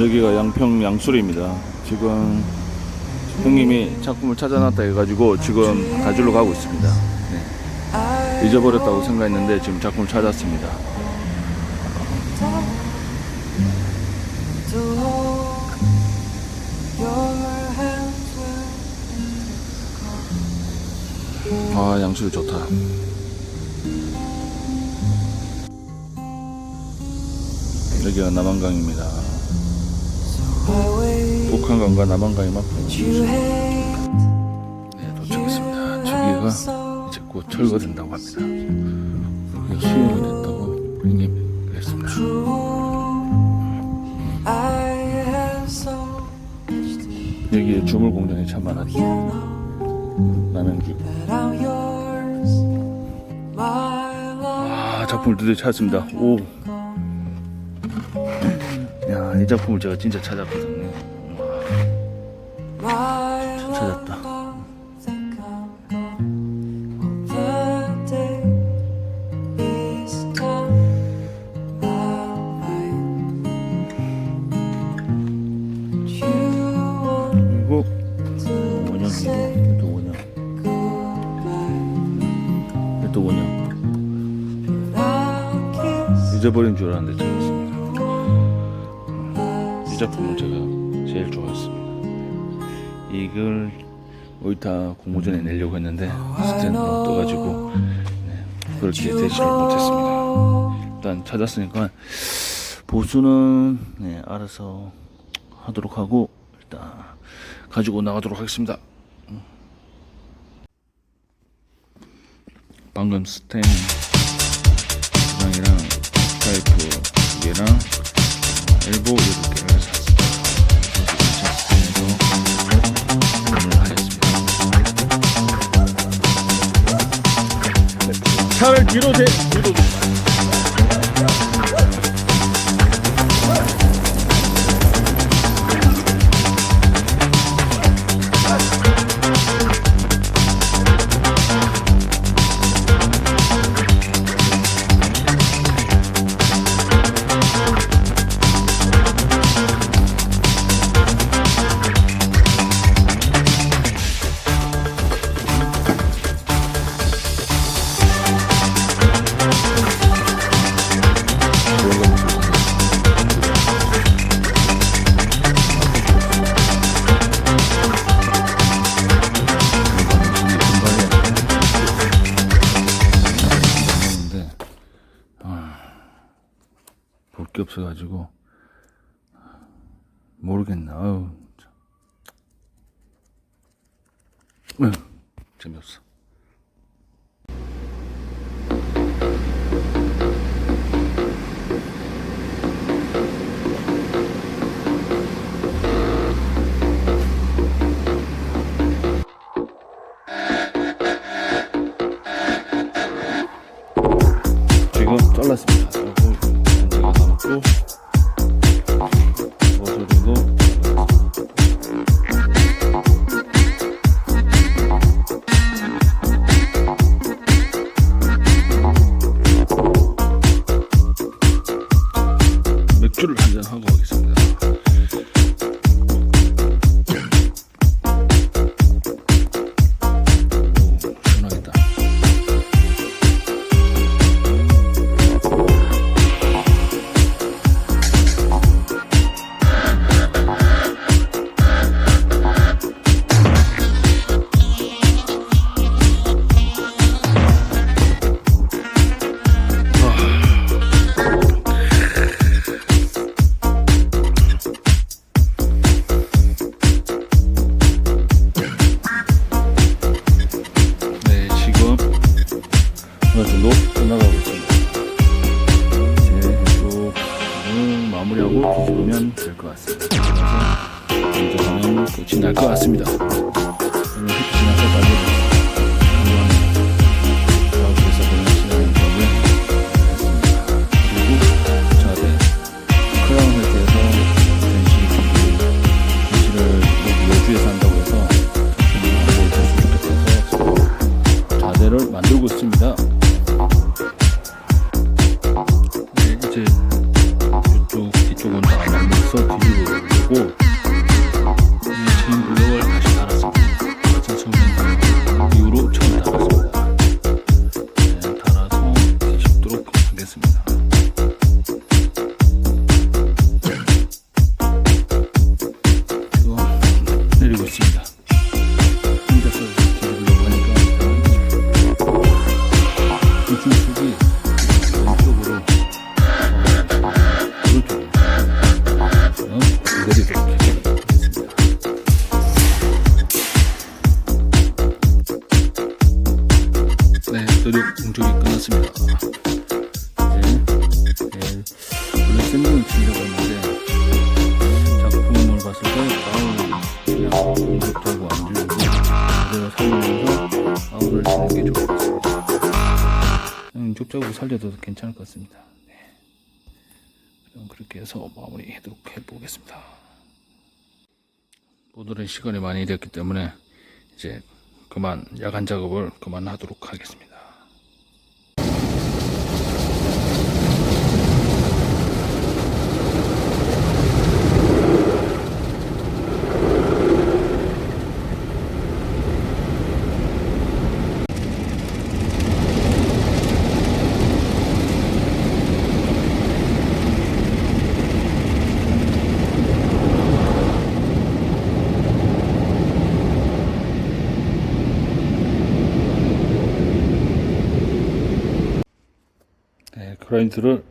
여기가 양평 양수리입니다. 지금 형님이 작품을 찾아놨다 해가지고 지금 가지러 가고 있습니다. 네. 잊어버렸다고 생각했는데 지금 작품을 찾았습니다. 아 양수리 좋다. 여기가 남한강입니다. 북한강과 남한강이 맞고 네, 도착했습니다. 저기가 이제 곧 철거된다고 합니다. 여기가 수용이 됐다고 형님 그랬습니다. 여기에 주물 공장이 참 많았죠. 남양주. 아 작품을 드디어 찾았습니다. 오. 야, 이 작품을 제가 진짜 찾았거든요. 찾았다. 또 원형. 잊어버린 줄 알았는데. 이 작품을 제가 제일 좋아했습니다. 이걸 오이타 공모전에 내려고 했는데 스탠드가 떠가지고 네, 그렇게 대시를 못했습니다. 일단 찾았으니까 보수는 네, 알아서 하도록 하고 일단 가지고 나가도록 하겠습니다. 음. 방금 스탠 이랑 타이프 두 개랑 엘보 여덟 개를 차를 뒤로 대 뒤로 될 것 같습니다. 그래서 이제 가면 끝이 날 것 같습니다. 샌딩을 치려고 했는데 작품을 봤을 때 바울 그냥 공격하고 안 주고 그대로 살리면서 바울을 치는 게 좋을 것 같습니다. 그냥 족적으로 살려도 괜찮을 것 같습니다. 네. 그럼 그렇게 해서 마무리하도록 해보겠습니다. 오늘은 시간이 많이 됐기 때문에 이제 그만 야간 작업을 그만하도록 하겠습니다. 네, 그 라인드를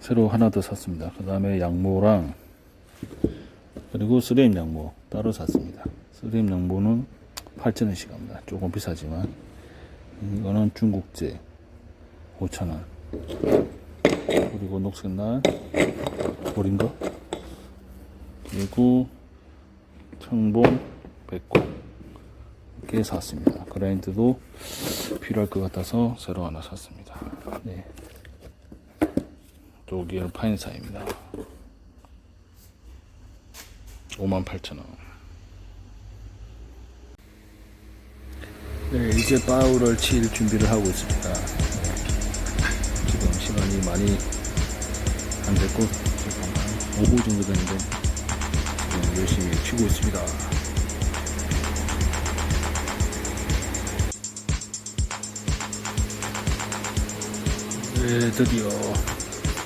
새로 하나 더 샀습니다. 그 다음에 양모랑 그리고 스레임 양모 따로 샀습니다. 스레임 양모는 8,000원씩 합니다. 조금 비싸지만 이거는 중국제 5,000원 그리고 녹색날 보린거 그리고 청봉 백고 이렇게 샀습니다. 그라인드도 필요할 것 같아서 새로 하나 샀습니다. 네. 독일 파인사입니다. 58,000원. 네, 이제 바울을 칠 준비를 하고 있습니다. 네. 지금 시간이 많이 안 됐고, 지금 한 5분 정도 됐는데, 지금 열심히 치고 있습니다. 네, 드디어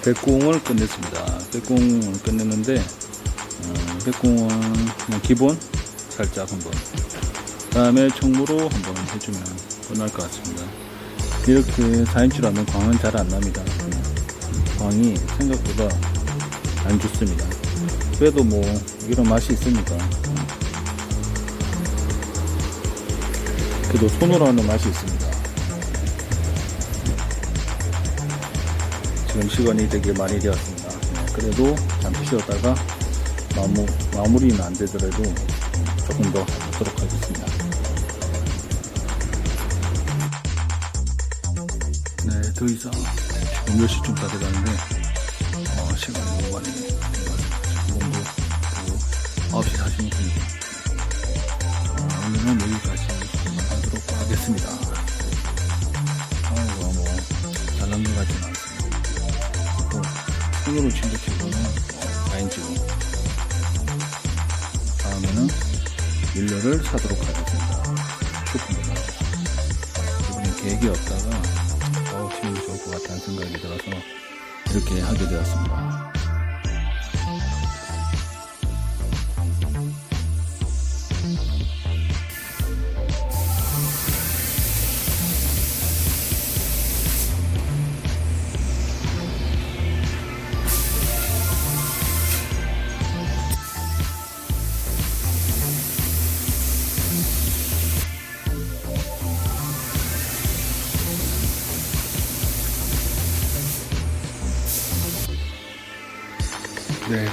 백공을 끝냈습니다. 백공을 끝냈는데 어, 백공은 그냥 기본 살짝 한번 다음에 총무로 한번 해주면 끝날 것 같습니다. 이렇게 4인치로 하면 광은 잘 안 납니다. 광이 생각보다 안 좋습니다. 그래도 뭐 이런 맛이 있으니까 그래도 손으로 하는 맛이 있습니다. 지금 시간이 되게 많이 되었습니다. 네, 그래도 잠시 쉬었다가 마무, 마무리는 안 되더라도 조금 더 하도록 하겠습니다. 네, 더 이상 지금 몇 시쯤 다 돼가는데 어, 시간이 너무 많이 그 9시 46분이고 어, 오늘은 여기까지 하도록 하겠습니다. 아이고 뭐 잘난 것. 또 친다 치고는 4인치로 다음에는 밀러를 사도록 하겠습니다. 쇼핑입니다. 이번엔 계획이 없다가 어, 게 좋을 것 같다는 생각이 들어서 이렇게 하게 되었습니다.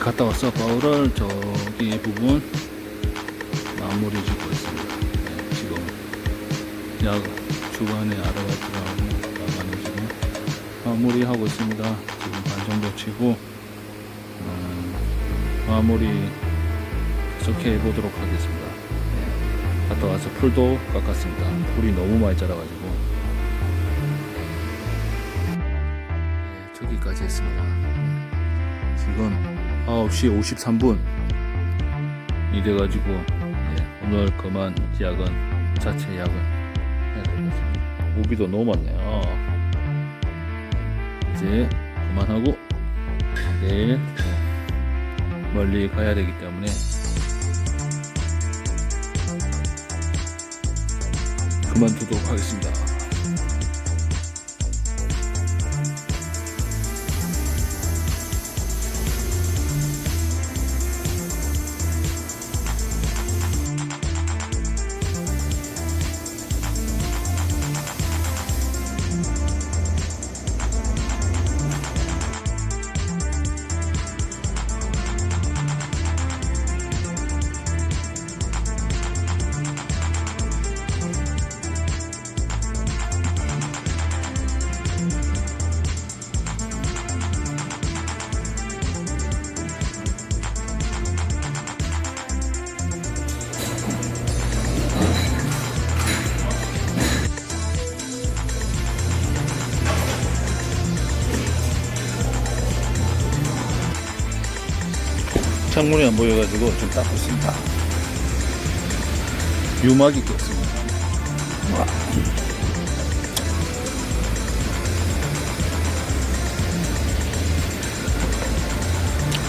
갔다 왔어. 바울을 저기 부분 마무리 짓고 있습니다. 네, 지금 약 주간에 아르바이트하고 나가는 지금 마무리하고 있습니다. 지금 반 정도 치고 음, 마무리 계속해 보도록 하겠습니다. 네, 갔다 와서 풀도 깎았습니다. 풀이 너무 많이 자라가지고 네, 저기까지 했습니다. 지금 9시 53분 이 돼가지고 예, 오늘 그만 야근 자체 야근 해야 되겠습니다. 오비도 너무 많네요. 이제 그만하고 내일 예, 멀리 가야 되기 때문에 그만두도록 하겠습니다. 창문이 안 보여가지고 좀 닦고 있습니다. 유막이 꼈습니다. 와.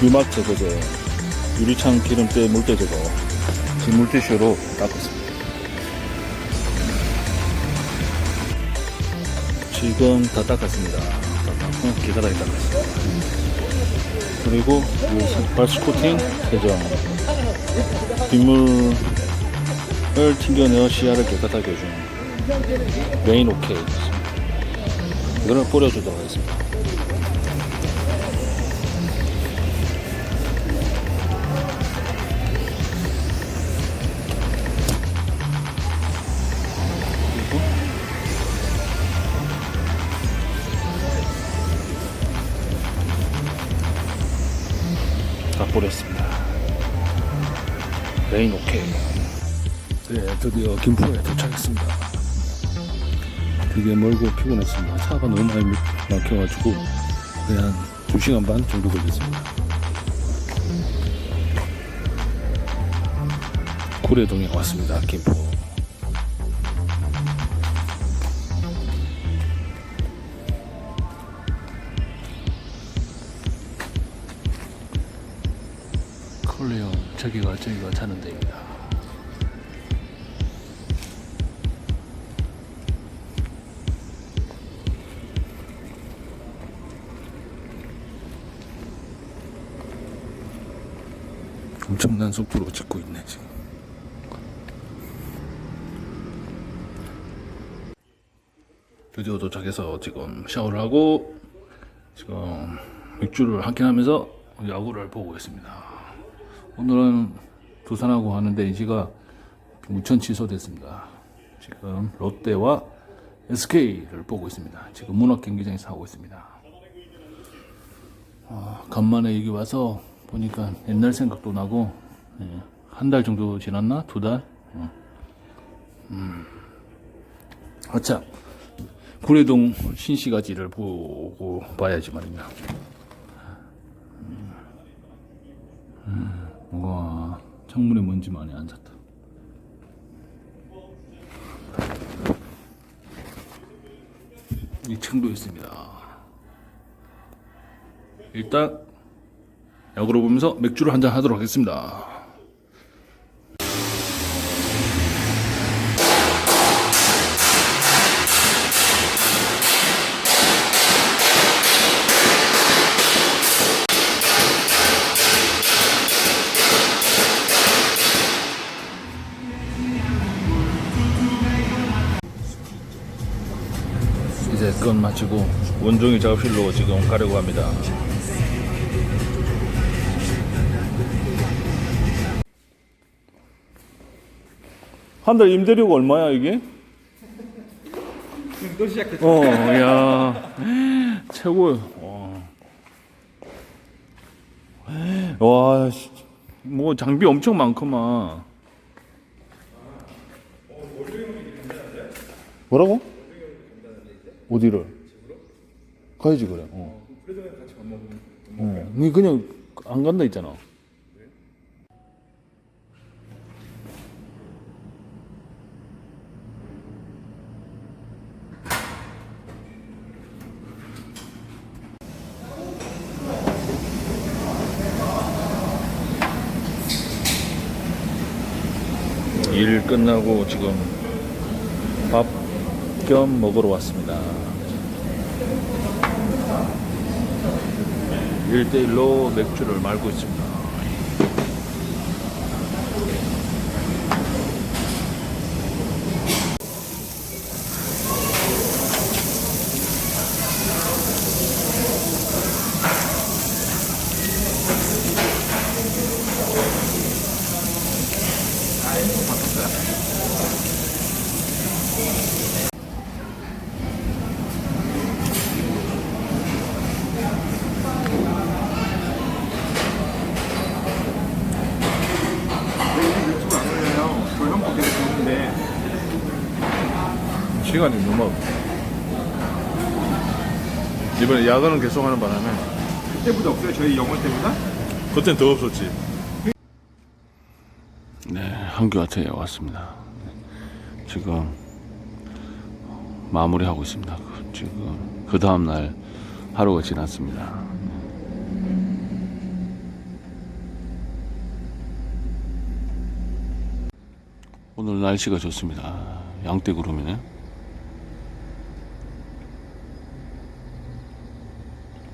유막 제거제, 유리창 기름때 물때 제거, 지금 물티슈로 닦고 있습니다. 지금 다 닦았습니다. 다 닦고 기다려 닦았습니다. 그리고 이 발스 코팅 세정 빗물을 튕겨내어 시야를 깨끗하게 해주는 메인 오케이 이거를 뿌려주도록 하겠습니다 다 뿌렸습니다. 레인 오케이. 네, 드디어 김포에 도착했습니다. 되게 멀고 피곤했습니다. 차가 너무 많이 막혀가지고 거의 한 2시간 반 정도 걸렸습니다. 구례동에 왔습니다. 김포. 저기가 자는 데입니다. 엄청난 속도로 찍고 있네 지금. 드디어 도착해서 지금 샤워를 하고 지금 맥주를 한캔 하면서 야구를 보고 있습니다. 오늘은 두산하고 하는데 NC가 무천 취소됐습니다. 지금 롯데와 SK를 보고 있습니다. 지금 문학 경기장에서 하고 있습니다. 아, 간만에 여기 와서 보니까 옛날 생각도 나고 한달 정도 지났나? 두 달? 어. 음. 아참 구례동 신시가지를 보고 봐야지 말입니다. 와, 창문에 먼지 많이 앉았다. 이 층도 있습니다. 일단 야구를 보면서 맥주를 한잔 하도록 하겠습니다. 끝 마치고 원종이 작업실로 지금 가려고 합니다. 한 달 임대료가 얼마야 이게? 또 시작했어. 어, 야, 최고야. 와, 뭐 장비 엄청 많구만. 뭐라고? 어디를? 가야지 그래. 어. 어, 니 그냥 안 간다 했잖아. 일 끝나고 지금 밥 겸 먹으러 왔습니다. 1대1로 맥주를 말고 있습니다. 유튜브 안 올려요. 돌면법 되게 좋은데. 시간이 너무 없 이번에 야근은 계속 하는 바람에 그때보다 없어요. 저희 영어 때보다? 그땐 더 없었지. 네, 한교아트에 왔습니다. 네, 지금 마무리하고 있습니다. 그- 지금 그 다음 날 하루가 지났습니다. 오늘 날씨가 좋습니다. 양떼 구름이네.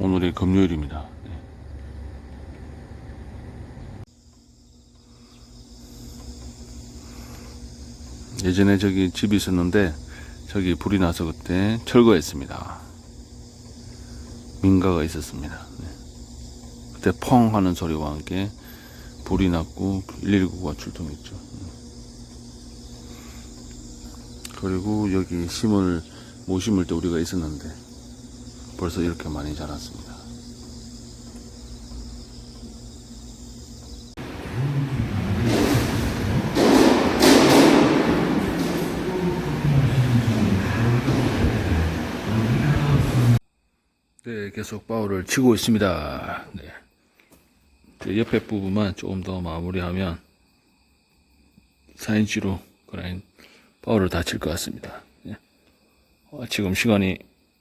오늘이 금요일입니다. 네. 예전에 저기 집이 있었는데 저기 불이 나서 그때 철거했습니다. 민가가 있었습니다. 네. 그때 펑 하는 소리와 함께 불이 났고 119가 출동했죠. 네. 그리고 여기 심을 못 심을 때 우리가 있었는데 벌써 이렇게 많이 자랐습니다. 네, 계속 바울을 치고 있습니다. 네. 저 옆에 부분만 조금 더 마무리하면 4인치로 그라인 바울을 다칠 것 같습니다. 네. 어, 지금 시간이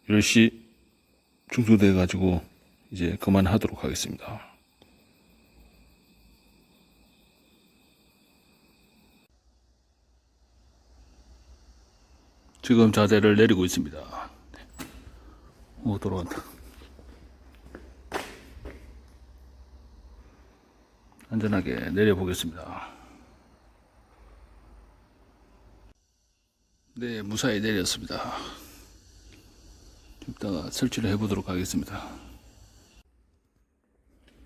10시 중도 돼 가지고 이제 그만하도록 하겠습니다. 지금 자재를 내리고 있습니다. 오 돌아간다. 안전하게 내려보겠습니다. 네, 무사히 내렸습니다. 이따가 설치를 해보도록 하겠습니다.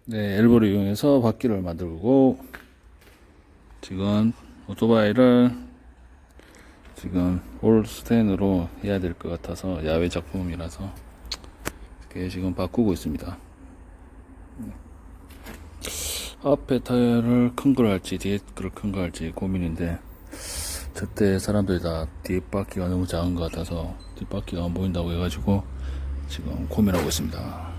네, 엘보를 이용해서 바퀴를 만들고 지금 오토바이를 지금 올 스탠으로 해야 될 것 같아서 야외 작품이라서 이렇게 지금 바꾸고 있습니다. 앞에 타이어를 큰 걸 할지 뒤에 걸큰거 할지 고민인데 저때 사람들이 다 뒷바퀴가 너무 작은 것 같아서 뒷바퀴가 안 보인다고 해가지고 지금 고민하고 있습니다.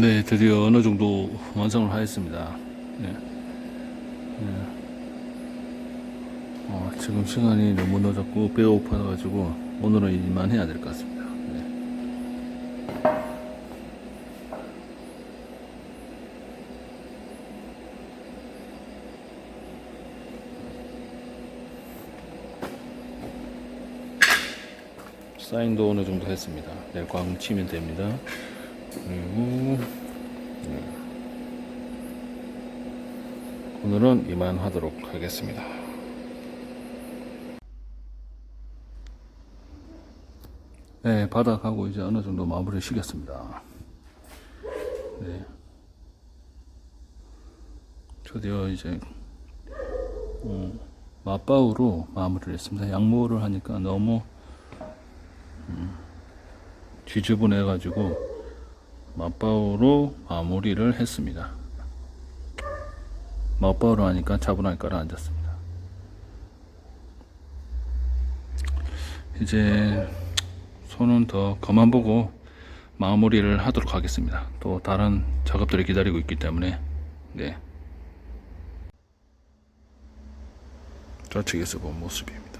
네, 드디어 어느 정도 완성을 하였습니다. 네. 네. 어, 지금 시간이 너무 늦었고 배가 고파가지고 오늘은 이만 해야 될 것 같습니다. 네. 사인도 어느 정도 했습니다. 내일 광 치면 됩니다. 그리고 네. 오늘은 이만 하도록 하겠습니다. 네, 바닥하고 이제 어느 정도 마무리 시켰습니다. 네. 드디어 이제, 음, 맞바우로 마무리를 했습니다. 양모를 하니까 너무, 음, 지저분해 가지고, 맞바우로 마무리를 했습니다. 맞바우로 하니까 차분하게 깔아앉았습니다. 이제, 손은 더 그만 보고 마무리를 하도록 하겠습니다. 또 다른 작업들이 기다리고 있기 때문에 네 좌측에서 본 모습입니다.